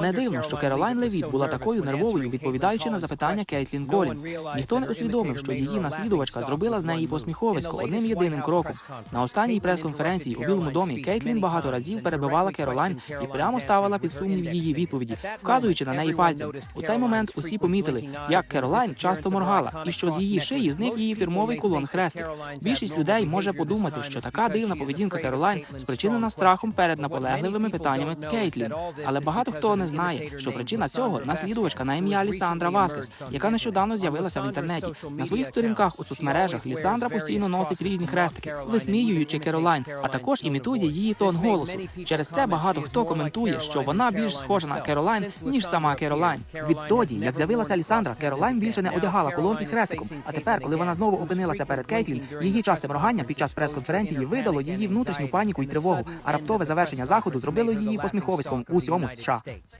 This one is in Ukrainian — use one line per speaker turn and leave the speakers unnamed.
Не дивно, що Керолайн Левіт була такою нервовою, відповідаючи на запитання Кейтлін Колінз. Ніхто не усвідомив, що її наслідувачка зробила з неї посміховисько одним єдиним кроком. На останній прес-конференції у Білому домі Кейтлін багато разів перебивала Керолайн і прямо ставила під сумнів її відповіді, вказуючи на неї пальцем. У цей момент усі помітили, як Керолайн часто моргала, і що з її шиї зник її фірмовий кулон хрестик. Більшість людей може подумати, що така дивна поведінка Керолайн спричинена страхом перед наполегливими питаннями Кейтлін. Але багато хто не знає, що причина цього наслідувачка на ім'я Лісандра Васкес, яка нещодавно з'явилася в інтернеті. На своїх сторінках у соцмережах Лісандра постійно носить різні хрестики, висміюючи Керолайн, а також імітує її тон голосу. Через це багато хто коментує, що вона більш схожа на Керолайн ніж сама Керолайн. Відтоді, як з'явилася Лісандра, Керолайн більше не одягала кулон із хрестиком. А тепер, коли вона знову опинилася перед Кейтлін, її часте моргання під час прес-конференції видало її внутрішню паніку і тривогу. А раптове завершення заходу зробило її посміховиськом у всьому США. States.